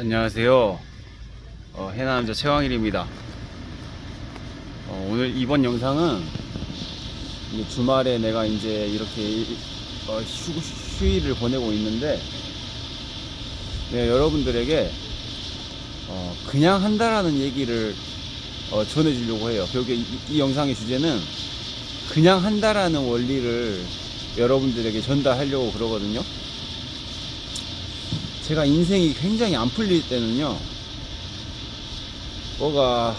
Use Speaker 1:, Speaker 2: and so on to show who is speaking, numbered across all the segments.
Speaker 1: 안녕하세요. 어, 해남자 최광일입니다. 어, 오늘 이번 영상은 주말에 내가 이제 이렇게 일- 어, 휴, 휴일을 보내고 있는데 네, 여러분들에게 어, 그냥 한다라는 얘기를 어, 전해주려고 해요. 결국에 이, 이 영상의 주제는 그냥 한다라는 원리를 여러분들에게 전달하려고 그러거든요. 제가 인생이 굉장히 안 풀릴 때는요, 뭐가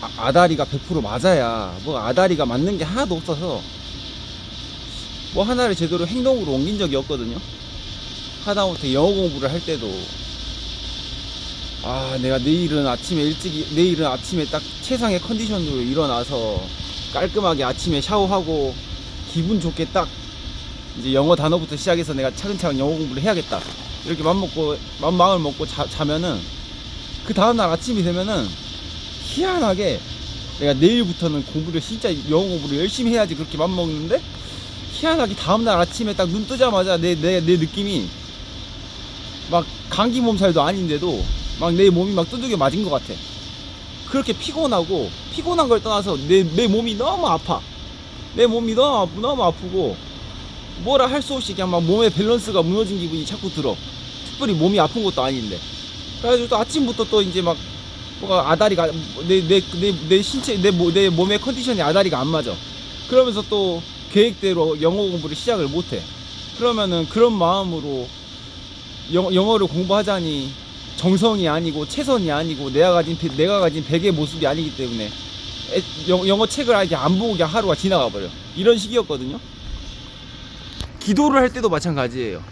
Speaker 1: 아, 아다리가 100% 맞아야, 뭐가 아다리가 맞는 게 하나도 없어서, 뭐 하나를 제대로 행동으로 옮긴 적이 없거든요. 하다못해 영어 공부를 할 때도, 아, 내가 내일은 아침에 일찍, 이- 내일은 아침에 딱 최상의 컨디션으로 일어나서 깔끔하게 아침에 샤워하고 기분 좋게 딱 이제 영어 단어부터 시작해서 내가 차근차근 영어 공부를 해야겠다. 이렇게 맘 먹고, 맘 마음을 먹고 자, 자면은 그 다음날 아침이 되면은 희한하게 내가 내일부터는 공부를 진짜 영어 공부를 열심히 해야지 그렇게 맘 먹는데 희한하게 다음날 아침에 딱 눈 뜨자마자 내, 내, 내 느낌이 막 감기 몸살도 아닌데도 막 내 몸이 막 두들겨 맞은 것 같아. 그렇게 피곤하고 피곤한 걸 떠나서 내, 내 몸이 너무 아파. 내 몸이 너무 너무 아프고 뭐라 할 수 없이 그냥 막 몸의 밸런스가 무너진 기분이 자꾸 들어. 특별히 몸이 아픈 것도 아닌데. 그래가지고 또 아침부터 또 이제 막 뭐가 아다리가 내 내 내 내 신체 내, 모- 내 몸의 컨디션이 아다리가 안 맞아. 그러면서 또 계획대로 영어 공부를 시작을 못 해. 그러면은 그런 마음으로 영, 영어를 공부하자니 정성이 아니고 최선이 아니고 내가 가진 배- 내가 가진 백의 모습이 아니기 때문에 에- 영, 영어 책을 아예 안 보고 그냥 하루가 지나가 버려. 이런 식이었거든요. 기도를 할 때도 마찬가지예요.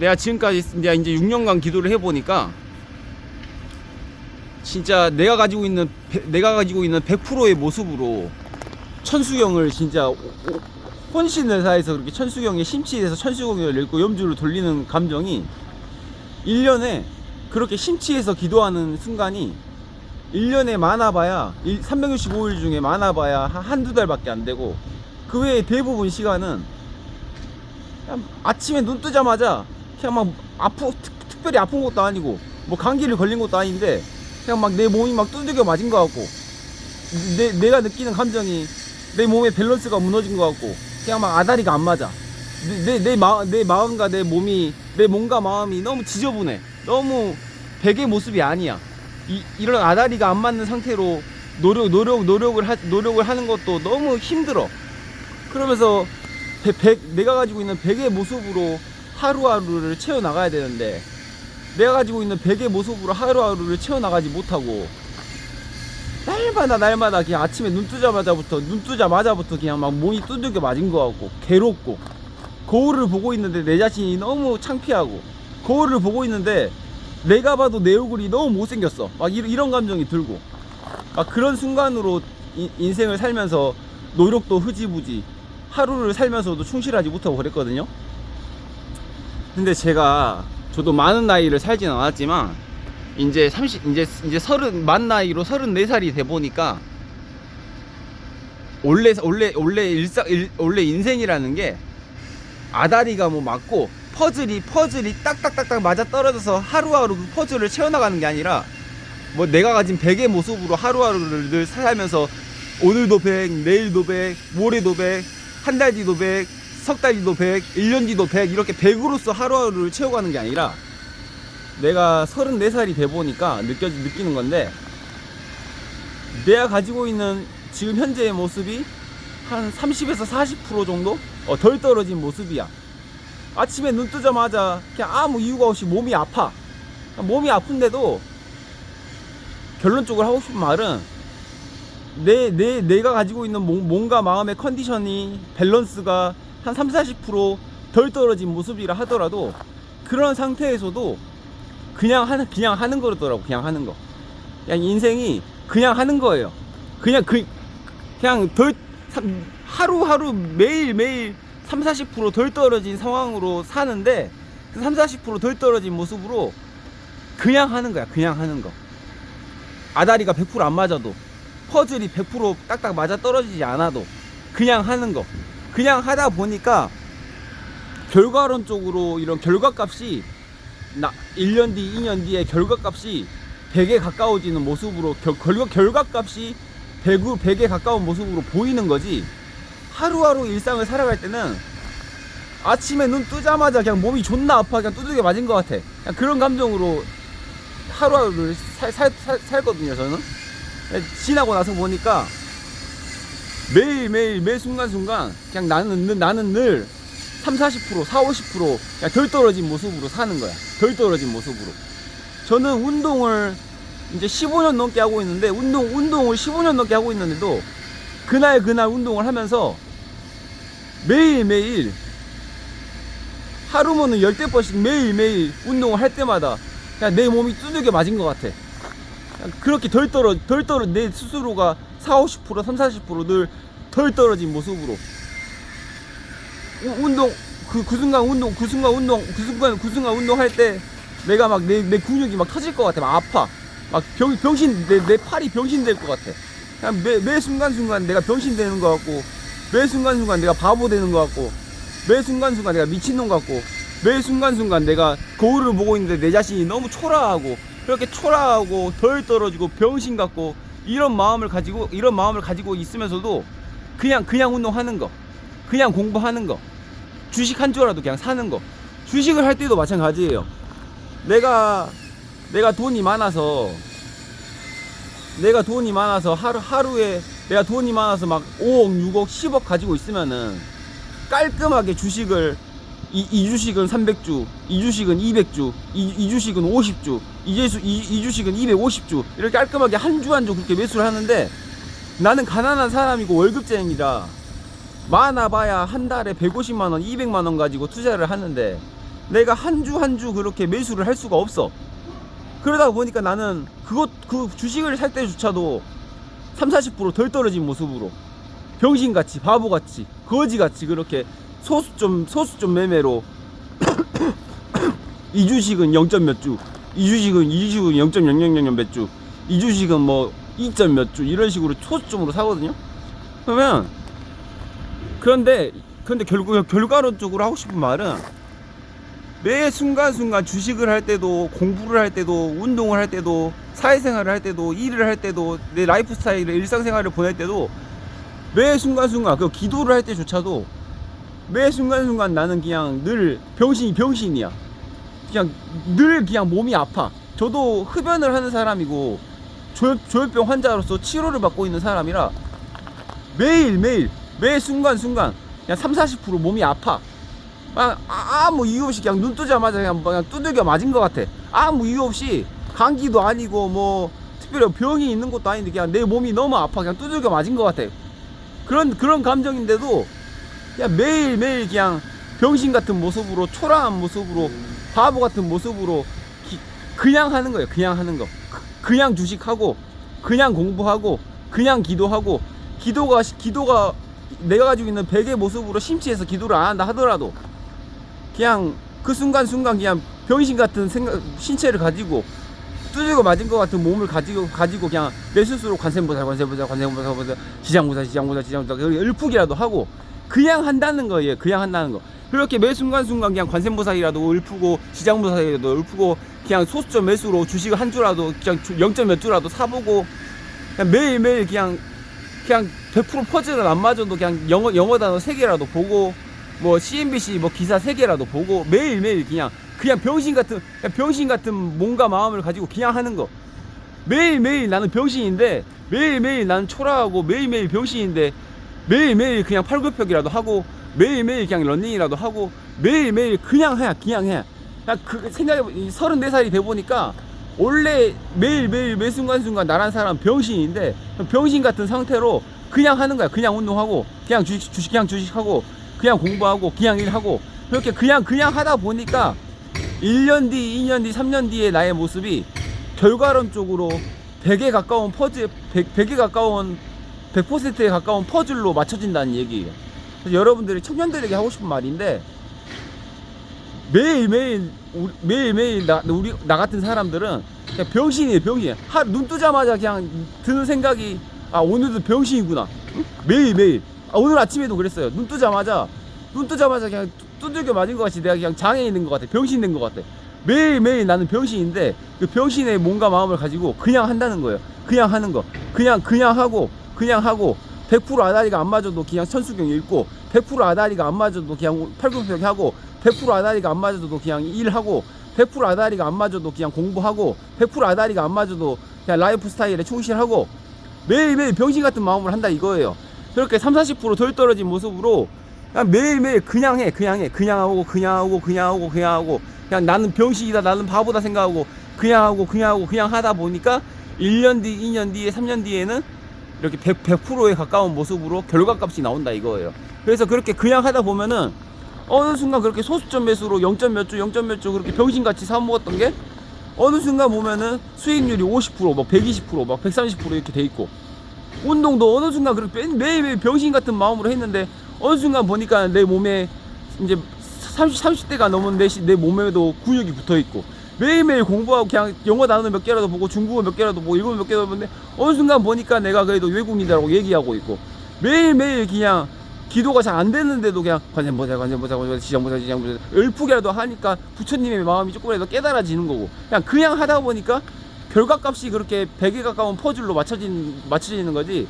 Speaker 1: 내가 지금까지 내가 이제 6년간 기도를 해보니까 진짜 내가 가지고 있는 배- 내가 가지고 있는 100%의 모습으로 천수경을 진짜 혼신을 다해서 그렇게 천수경에 심취해서 천수경을 읽고 염주를 돌리는 감정이 1년에 그렇게 심취해서 기도하는 순간이 1년에 많아봐야 365일 중에 많아봐야 한- 한두 달밖에 안 되고 그 외에 대부분 시간은 아침에 눈 뜨자마자 그냥 막 아프 특, 특별히 아픈 것도 아니고 뭐 감기를 걸린 것도 아닌데 그냥 막 내 몸이 막 두들겨 맞은 것 같고 내, 내가 느끼는 감정이 내 몸의 밸런스가 무너진 것 같고 그냥 막 아다리가 안 맞아. 내, 내, 내, 마, 내 마음과 내 몸이 내 몸과 마음이 너무 지저분해. 너무 백의 모습이 아니야. 이, 이런 아다리가 안 맞는 상태로 노력 노력 노력을 하, 노력을 하는 것도 너무 힘들어. 그러면서 백, 백- 내가 가지고 있는 백의 모습으로 하루하루를 채워 나가야 되는데 내가 가지고 있는 백의 모습으로 하루하루를 채워 나가지 못하고 날마다 날마다 그냥 아침에 눈 뜨자마자부터 눈 뜨자마자부터 그냥 막 몸이 두들겨 맞은 것 같고 괴롭고 거울을 보고 있는데 내 자신이 너무 창피하고 거울을 보고 있는데 내가 봐도 내 얼굴이 너무 못생겼어. 막 이런, 이런 감정이 들고 막 그런 순간으로 이- 인생을 살면서 노력도 흐지부지 하루를 살면서도 충실하지 못하고 그랬거든요. 근데 제가 저도 많은 나이를 살진 않았지만 이제 30 이제 이제 서른 만 나이로 34살이 돼 보니까 원래 원래 원래 일상 일, 원래 인생이라는 게 아다리가 뭐 맞고 퍼즐이 퍼즐이 딱딱딱딱 맞아 떨어져서 하루하루 그 퍼즐을 채워나가는 게 아니라 뭐 내가 가진 백의 모습으로 하루하루를 늘 살면서 오늘도 100, 내일도 100, 모레도 100, 한 달 뒤도 100, 석 달 뒤도 100, 1년 뒤도 100 이렇게 100으로서 하루하루를 채워가는 게 아니라 내가 34살이 돼 보니까 느껴 느끼는 건데 내가 가지고 있는 지금 현재의 모습이 한 30에서 40% 정도 어, 덜 떨어진 모습이야. 아침에 눈 뜨자마자 그냥 아무 이유가 없이 몸이 아파. 몸이 아픈데도 결론적으로 하고 싶은 말은 내, 내, 내가 가지고 있는 몸, 몸과 마음의 컨디션이 밸런스가 한 3, 40%덜 떨어진 모습이라 하더라도 그런 상태에서도 그냥 하는, 그냥 하는 거더라고. 그냥 하는 거. 그냥 인생이 그냥 하는 거예요. 그냥 그, 그냥 덜, 삼- 하루하루 매일매일 3, 40%덜 떨어진 상황으로 사는데 그 3, 40%덜 떨어진 모습으로 그냥 하는 거야. 그냥 하는 거. 아다리가 100%안 맞아도 퍼즐이 100% 딱딱 맞아 떨어지지 않아도 그냥 하는 거. 그냥 하다 보니까 결과론적으로 이런 결과값이 나 1년 뒤, 2년 뒤에 결과값이 100에 가까워지는 모습으로 결, 결과, 결과값이 100, 100에 가까운 모습으로 보이는 거지. 하루하루 일상을 살아갈 때는 아침에 눈 뜨자마자 그냥 몸이 존나 아파 그냥 두들겨 맞은 것 같아. 그런 감정으로 하루하루를 살, 살, 살, 살거든요 저는 지나고 나서 보니까 매일매일 매 순간순간 그냥 나는, 늘- 나는 늘 3, 40%, 4, 50% 그냥 덜 떨어진 모습으로 사는 거야. 덜 떨어진 모습으로. 저는 운동을 이제 15년 넘게 하고 있는데 운동 운동을 15년 넘게 하고 있는데도 그날 그날 운동을 하면서 매일 매일 하루면은 열대 번씩 매일 매일 운동을 할 때마다 그냥 내 몸이 두들겨 맞은 것 같아. 그렇게 덜 떨어 덜 떨어 내 스스로가 4, 50% 3, 40%늘 덜 떨어진 모습으로. 우- 운동 그, 그 순간 운동 그 순간 운동 그 순간 그 순간 운동할 때 내가 막 내 내 근육이 막 터질 것 같아. 막 아파. 막 병, 병신 내, 내 팔이 병신 될 것 같아. 그냥 매, 매 순간순간 내가 병신 되는 것 같고 매 순간순간 내가 바보 되는 것 같고 매 순간순간 내가 미친놈 같고 매 순간순간 내가 거울을 보고 있는데 내 자신이 너무 초라하고 그렇게 초라하고 덜 떨어지고 병신 같고 이런 마음을 가지고 이런 마음을 가지고 있으면서도 그냥 그냥 운동하는 거 그냥 공부하는 거 주식 한 주라도 그냥 사는 거 주식을 할 때도 마찬가지예요. 내가 내가 돈이 많아서 내가 돈이 많아서 하루 하루에 내가 돈이 많아서 막 5억 6억 10억 가지고 있으면은 깔끔하게 주식을 이, 이 주식은 300주, 이 주식은 200주, 이, 이 주식은 50주, 이, 주식, 이, 이 주식은 250주 이렇게 깔끔하게 한 주 한 주 그렇게 매수를 하는데 나는 가난한 사람이고 월급쟁이라 많아봐야 한 달에 150만 원, 200만 원 가지고 투자를 하는데 내가 한 주 한 주 그렇게 매수를 할 수가 없어. 그러다 보니까 나는 그것 그 주식을 살 때조차도 3, 40%덜 떨어진 모습으로 병신같이 바보같이 거지같이 그렇게 소수점 소수점 매매로. 이 주식은 0점 몇 주, 이 주식은 이 주식은 0.0000 몇 주, 이 주식은 뭐 2점 몇 주? 이런 식으로 소수점으로 사거든요. 그러면 그런데 그런데 결국 결과론적으로 하고 싶은 말은 매 순간순간 주식을 할 때도 공부를 할 때도 운동을 할 때도 사회생활을 할 때도 일을 할 때도 내 라이프 스타일을 일상생활을 보낼 때도 매 순간순간 그 기도를 할 때조차도 매 순간순간 나는 그냥 늘 병신이 병신이야. 그냥 늘 그냥 몸이 아파. 저도 흡연을 하는 사람이고 조혈, 조혈병 환자로서 치료를 받고 있는 사람이라 매일 매일 매 순간순간 그냥 3, 40% 몸이 아파. 그냥 아무 이유 없이 그냥 눈 뜨자마자 그냥, 그냥 두들겨 맞은 것 같아. 아무 이유 없이 감기도 아니고 뭐 특별히 병이 있는 것도 아닌데 그냥 내 몸이 너무 아파. 그냥 두들겨 맞은 것 같아. 그런 그런 감정인데도 그냥 매일 매일 그냥 병신 같은 모습으로 초라한 모습으로 바보 같은 모습으로 기- 그냥 하는 거예요. 그냥 하는 거. 그- 그냥 주식하고 그냥 공부하고 그냥 기도하고 기도가 기도가 내가 가지고 있는 백의 모습으로 심취해서 기도를 안 한다 하더라도 그냥 그 순간 순간 그냥 병신 같은 생각 신체를 가지고 두들겨 맞은 것 같은 몸을 가지고 가지고 그냥 내 스스로 관세음보살 관세음보살 관세음보살 관세 지장보살 지장보살 지장보살 을푸기라도 하고 그냥 한다는 거예요. 그냥 한다는 거. 그렇게 매 순간순간 그냥 관세음보살이라도 읊고 지장보살이라도 읊고 그냥 소수점 매수로 주식을 한 주라도 그냥 0점 몇 주라도 사보고 그냥 매일매일 그냥 그냥 100% 퍼즐은 안 맞아도 그냥 영어 영어 단어 세 개라도 보고 뭐 CNBC 뭐 기사 세 개라도 보고 매일매일 그냥 그냥 병신 같은 그냥 병신 같은 몸과 마음을 가지고 그냥 하는 거. 매일매일 나는 병신인데 매일매일 나는 초라하고 매일매일 병신인데 매일매일 그냥 팔굽혀펴기라도 하고 매일매일 그냥 런닝이라도 하고 매일매일 그냥 해 그냥 해. 그냥 그 생각해 34살이 돼 보니까 원래 매일매일 매 순간순간 나란 사람 병신인데 병신 같은 상태로 그냥 하는 거야. 그냥 운동하고 그냥 주식, 주식 그냥 주식하고 그냥 공부하고 그냥 일하고. 그렇게 그냥 그냥 하다 보니까 1년 뒤, 2년 뒤, 3년 뒤에 나의 모습이 결과론적으로 100에 가까운 퍼즐, 100, 100에 가까운 100%에 가까운 퍼즐로 맞춰진다는 얘기예요. 그래서 여러분들이 청년들에게 하고 싶은 말인데 매일매일 우리- 매일매일 나, 우리 나 같은 사람들은 그냥 병신이에요 병신 하, 눈 뜨자마자 그냥 드는 생각이 아 오늘도 병신이구나 응? 매일매일 아, 오늘 아침에도 그랬어요 눈 뜨자마자 눈 뜨자마자 그냥 두- 두들겨 맞은 것 같이 내가 그냥 장애인 된것 같아 병신 된 것 같아 매일매일 나는 병신인데 그 병신의 몸과 마음을 가지고 그냥 한다는 거예요. 그냥 하는 거. 그냥 그냥 하고 그냥 하고 100% 아다리가 안 맞아도 그냥 천수경 읽고 100% 아다리가 안 맞아도 그냥 팔굽혀펴기 하고 100% 아다리가 안 맞아도 그냥 일하고 100% 아다리가 안 맞아도 그냥 공부하고 100% 아다리가 안 맞아도 그냥 라이프 스타일에 충실하고 매일매일 병신 같은 마음을 한다 이거예요. 그렇게 3, 40%덜 떨어진 모습으로 그냥 매일매일 그냥 해, 그냥 해, 그냥 하고, 그냥 하고, 그냥 하고, 그냥 하고, 그냥 나는 병신이다, 나는 바보다 생각하고, 그냥 하고, 그냥 하고, 그냥 하다 보니까 1년 뒤, 2년 뒤에, 3년 뒤에는 이렇게 100, 100%에 가까운 모습으로 결과값이 나온다 이거예요. 그래서 그렇게 그냥 하다 보면은 어느 순간 그렇게 소수점 매수로 0점 몇 주, 0점 몇주 그렇게 병신같이 사 먹었던 게 어느 순간 보면은 수익률이 50%, 막 120%, 막 130% 이렇게 돼 있고 운동도 어느 순간 그렇게 매- 매일매일 병신 같은 마음으로 했는데 어느 순간 보니까 내 몸에 이제 30, 30대가 넘은 내, 시- 내 몸에도 근육이 붙어 있고 매일매일 공부하고 그냥 영어 단어 몇 개라도 보고 중국어 몇 개라도 보고 일본어 몇 개라도 보는데 어느 순간 보니까 내가 그래도 외국인이라고 얘기하고 있고 매일매일 그냥 기도가 잘 안 되는데도 그냥 관전 보자 관전 보자 관전 보자 지장 보자 지장 보자 을프기라도 하니까 부처님의 마음이 조금이라도 깨달아지는 거고 그냥 그냥 하다 보니까 결과값이 그렇게 100에 가까운 퍼즐로 맞춰진, 맞춰지는 거지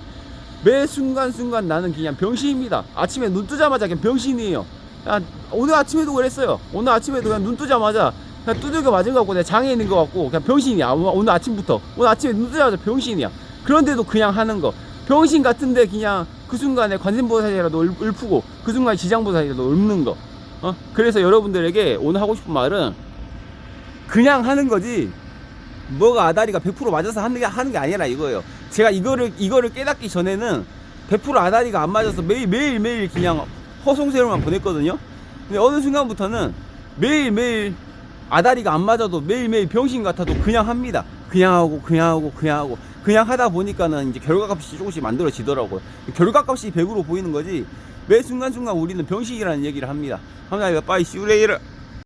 Speaker 1: 매 순간순간 나는 그냥 병신입니다. 아침에 눈 뜨자마자 그냥 병신이에요. 야, 오늘 아침에도 그랬어요. 오늘 아침에도 그냥 눈 뜨자마자 그냥 두들겨 맞은 거 같고 내가 장애인인 거 같고 그냥 병신이야 오늘, 아침부터 오늘 아침에 눈 뜨자마자 병신이야 그런데도 그냥 하는 거 병신 같은데 그냥 그 순간에 관세음보살이라도 을- 읊고 그 순간에 지장보살이라도 읊는 거 어? 그래서 여러분들에게 오늘 하고 싶은 말은 그냥 하는 거지 뭐가 아다리가 100% 맞아서 하는 게, 하는 게 아니라 이거예요. 제가 이거를, 이거를 깨닫기 전에는 100% 아다리가 안 맞아서 매일, 매일, 매일 그냥 허송세월만 보냈거든요. 근데 어느 순간부터는 매일, 매일 아다리가 안 맞아도 매일, 매일 병신 같아도 그냥 합니다. 그냥 하고, 그냥 하고, 그냥 하고. 그냥 하다 보니까는 이제 결과값이 조금씩 만들어지더라고요. 결과값이 100으로 보이는 거지. 매 순간순간 우리는 병신이라는 얘기를 합니다. 감사합니다. 빠이, 시우레이를.